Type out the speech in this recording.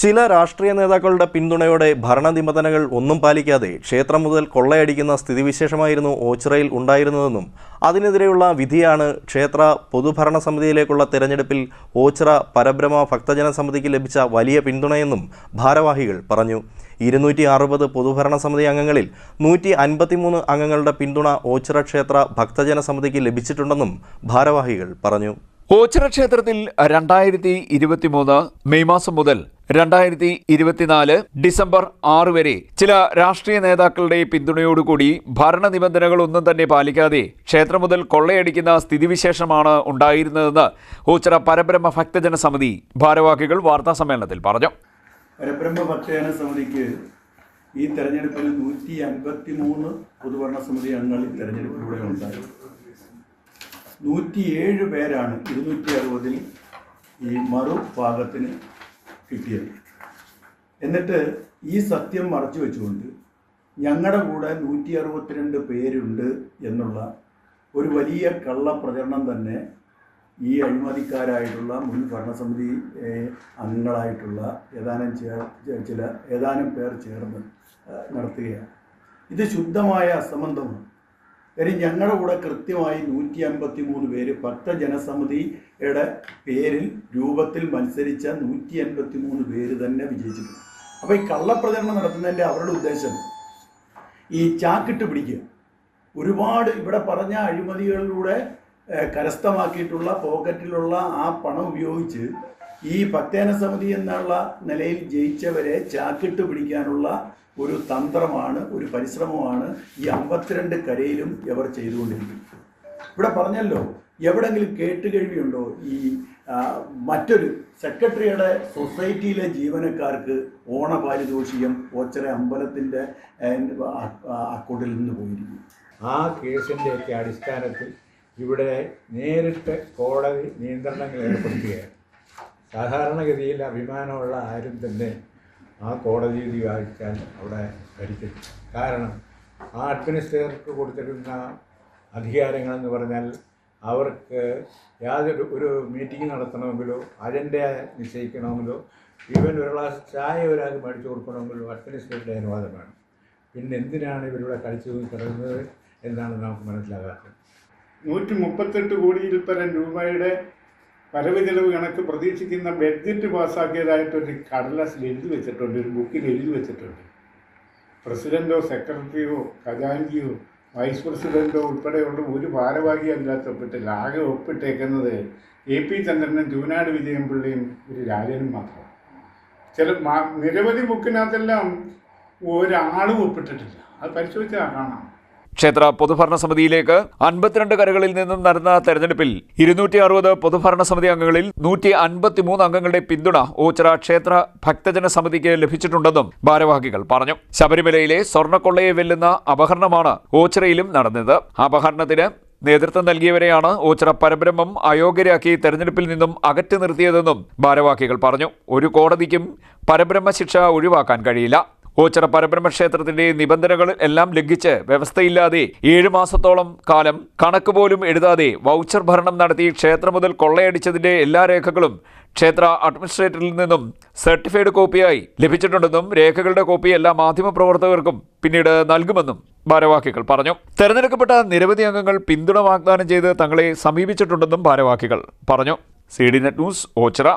ചില രാഷ്ട്രീയ നേതാക്കളുടെ പിന്തുണയോടെ ഭരണ നിബന്ധനകൾ ഒന്നും പാലിക്കാതെ ക്ഷേത്രം മുതൽ കൊള്ളയടിക്കുന്ന സ്ഥിതിവിശേഷമായിരുന്നു ഓച്ചിറയിൽ ഉണ്ടായിരുന്നതെന്നും അതിനെതിരെയുള്ള വിധിയാണ് ക്ഷേത്ര പൊതുഭരണ സമിതിയിലേക്കുള്ള തെരഞ്ഞെടുപ്പിൽ ഓച്ചിറ പരബ്രഹ്മ ഭക്തജന സമിതിക്ക് ലഭിച്ച വലിയ പിന്തുണയെന്നും ഭാരവാഹികൾ പറഞ്ഞു. ഇരുന്നൂറ്റി അറുപത് പൊതുഭരണ സമിതി അംഗങ്ങളിൽ നൂറ്റി അൻപത്തിമൂന്ന് അംഗങ്ങളുടെ പിന്തുണ ഓച്ചിറ ക്ഷേത്ര ഭക്തജന സമിതിക്ക് ലഭിച്ചിട്ടുണ്ടെന്നും ഭാരവാഹികൾ പറഞ്ഞു. ഓച്ചിറ ക്ഷേത്രത്തിൽ രണ്ടായിരത്തി ഇരുപത്തിമൂന്ന് മെയ് മാസം മുതൽ രണ്ടായിരത്തി ഇരുപത്തിനാല് ഡിസംബർ ആറ് വരെ ചില രാഷ്ട്രീയ നേതാക്കളുടെ പിന്തുണയോടുകൂടി ഭരണ നിബന്ധനകളൊന്നും തന്നെ പാലിക്കാതെ ക്ഷേത്രം മുതൽ കൊള്ളയടിക്കുന്ന സ്ഥിതിവിശേഷമാണ് ഉണ്ടായിരുന്നതെന്ന് ഓച്ചിറ പരബ്രഹ്മ ഭക്തജന സമിതി ഭാരവാഹികൾ വാർത്താ സമ്മേളനത്തിൽ പറഞ്ഞു. പരബ്രഹ്മ ഭക്തജന സമിതിക്ക് ഈ തെരഞ്ഞെടുപ്പിൽ നൂറ്റി അൻപത്തി മൂന്ന് പൊതുഭരണ സമിതി അംഗങ്ങൾ ഈ തെരഞ്ഞെടുപ്പിലൂടെ ഉണ്ടായി. നൂറ്റിയേഴ് പേരാണ് ഇരുന്നൂറ്റി അറുപതിൽ ഈ മറുഭാഗത്തിന് കിട്ടിയത്. എന്നിട്ട് ഈ സത്യം മറച്ചു വെച്ചുകൊണ്ട് ഞങ്ങളുടെ കൂടെ നൂറ്റി അറുപത്തിരണ്ട് പേരുണ്ട് എന്നുള്ള ഒരു വലിയ കള്ളപ്രചരണം തന്നെ ഈ അഴിമതിക്കാരായിട്ടുള്ള മുൻ ഭരണസമിതി അംഗങ്ങളായിട്ടുള്ള ഏതാനും ചില ഏതാനും പേർ ചേർന്ന് നടത്തുകയാണ്. ഇത് ശുദ്ധമായ അസംബന്ധമാണ്. കാര്യം ഞങ്ങളുടെ കൂടെ കൃത്യമായി നൂറ്റി അൻപത്തി മൂന്ന് പേര് ഭക്തജനസമിതിയുടെ പേരിൽ രൂപത്തിൽ മത്സരിച്ച നൂറ്റി അൻപത്തി മൂന്ന് പേര് തന്നെ വിജയിച്ചിട്ടുണ്ട്. അപ്പോൾ ഈ കള്ളപ്രചരണം നടത്തുന്നതിന്റെ അവരുടെ ഉദ്ദേശം ഈ ചാക്കിട്ട് പിടിക്കുക. ഒരുപാട് ഇവിടെ പറഞ്ഞ അഴിമതികളിലൂടെ കരസ്ഥമാക്കിയിട്ടുള്ള പോക്കറ്റിലുള്ള ആ പണം ഉപയോഗിച്ച് ഈ പത്തേന സമിതി എന്നുള്ള നിലയിൽ ജയിച്ചവരെ ചാക്കിട്ട് പിടിക്കാനുള്ള ഒരു തന്ത്രമാണ് ഒരു പരിശ്രമമാണ് ഈ അമ്പത്തിരണ്ട് കരയിലും ഇവർ ചെയ്തുകൊണ്ടിരിക്കുന്നത്. ഇവിടെ പറഞ്ഞല്ലോ എവിടെങ്കിലും കേട്ടുകേഴ്വിയുണ്ടോ ഈ മറ്റൊരു സെക്രട്ടറിയുടെ സൊസൈറ്റിയിലെ ജീവനക്കാർക്ക് ഓണപാരിതോഷികം ഓച്ചറ അമ്പലത്തിന്റെ അക്കൗണ്ടിൽ നിന്ന് പോയിരിക്കും ആ കേസിന്റെയൊക്കെ അടിസ്ഥാനത്തിൽ ഇവിടെ നേരിട്ട് കോടതി നിയന്ത്രണങ്ങൾ ഏർപ്പെടുത്തുകയാണ്. സാധാരണഗതിയിൽ അഭിമാനമുള്ള ആരും തന്നെ ആ കോടതി വിധി വായിച്ചാൽ അവിടെ ഭരിക്കും കാരണം ആ അഡ്മിനിസ്ട്രേറ്റർക്ക് കൊടുത്തിരുന്ന അധികാരങ്ങളെന്ന് പറഞ്ഞാൽ അവർക്ക് യാതൊരു ഒരു മീറ്റിംഗ് നടത്തണമെങ്കിലോ അജണ്ട നിശ്ചയിക്കണമെങ്കിലോ ഈവൻ ഒരു ഗ്ലാസ് ചായ ഒരാൾക്ക് മേടിച്ചു കൊടുക്കണമെങ്കിലോ അഡ്മിനിസ്ട്രേറ്ററുടെ അനുവാദം വേണം പിന്നെ എന്തിനാണ് ഇവരിവിടെ കളിച്ചു കിടക്കുന്നത് എന്നാണ് നമുക്ക് മനസ്സിലാകാത്തത്. നൂറ്റി മുപ്പത്തെട്ട് കോടിയിൽ പരം രൂപയുടെ വരവ് ചെലവ് കണക്ക് പ്രതീക്ഷിക്കുന്ന ബഡ്ജറ്റ് പാസ്സാക്കിയതായിട്ടൊരു കടലാസിൽ എഴുതി വെച്ചിട്ടുണ്ട് ഒരു ബുക്കിൽ എഴുതി വെച്ചിട്ടുണ്ട്. പ്രസിഡന്റോ സെക്രട്ടറിയോ ഖജാൻജിയോ വൈസ് പ്രസിഡന്റോ ഉൾപ്പെടെയുള്ള ഒരു ഭാരവാഹി ഒപ്പിട്ടില്ല ആകെ ഒപ്പിട്ടേക്കുന്നത് എ പി ചന്ദ്രനും ജൂനാട് വിജയൻപിള്ളിയും ഒരു രാജനും മാത്രമാണ്. ചില നിരവധി ബുക്കിനകത്തെല്ലാം ഒരാളും ഒപ്പിട്ടിട്ടില്ല. അത് പരിശോധിച്ചാൽ കാണാം. ക്ഷേത്ര പൊതുഭരണ സമിതിയിലേക്ക് അൻപത്തിരണ്ട് കരകളിൽ നിന്നും നടന്ന തെരഞ്ഞെടുപ്പിൽ ഇരുന്നൂറ്റി അറുപത് പൊതുഭരണ സമിതി അംഗങ്ങളിൽ നൂറ്റി അൻപത്തിമൂന്ന് അംഗങ്ങളുടെ പിന്തുണ ഓച്ചിറ ക്ഷേത്ര ഭക്തജന സമിതിക്ക് ലഭിച്ചിട്ടുണ്ടെന്നും ഭാരവാഹികൾ പറഞ്ഞു. ശബരിമലയിലെ സ്വർണക്കൊള്ളയെ വെല്ലുന്ന അപഹരണമാണ് ഓച്ചിറയിലും നടന്നത്. അപഹരണത്തിന് നേതൃത്വം നൽകിയവരെയാണ് ഓച്ചിറ പരബ്രഹ്മം അയോഗ്യരാക്കി തെരഞ്ഞെടുപ്പിൽ നിന്നും അകറ്റി നിർത്തിയതെന്നും ഭാരവാഹികൾ പറഞ്ഞു. ഒരു കോടതിക്കും പരബ്രഹ്മ ശിക്ഷ ഒഴിവാക്കാൻ കഴിയില്ല. ഓച്ചിറ പരബ്രഹ്മ ക്ഷേത്രത്തിന്റെ നിബന്ധനകൾ എല്ലാം ലംഘിച്ച് വ്യവസ്ഥയില്ലാതെ ഏഴ് മാസത്തോളം കാലം കണക്ക് പോലും എഴുതാതെ വൗച്ചർ ഭരണം നടത്തി ക്ഷേത്രം മുതൽ കൊള്ളയടിച്ചതിന്റെ എല്ലാ രേഖകളും ക്ഷേത്ര അഡ്മിനിസ്ട്രേറ്ററിൽ നിന്നും സർട്ടിഫൈഡ് കോപ്പിയായി ലഭിച്ചിട്ടുണ്ടെന്നും രേഖകളുടെ കോപ്പി എല്ലാ മാധ്യമപ്രവർത്തകർക്കും പിന്നീട് നൽകുമെന്നും ഭാരവാഹികൾ പറഞ്ഞു. തെരഞ്ഞെടുക്കപ്പെട്ട നിരവധി അംഗങ്ങൾ പിന്തുണ വാഗ്ദാനം ചെയ്ത് തങ്ങളെ സമീപിച്ചിട്ടുണ്ടെന്നും ഭാരവാഹികൾ പറഞ്ഞു. C D net news Ochira.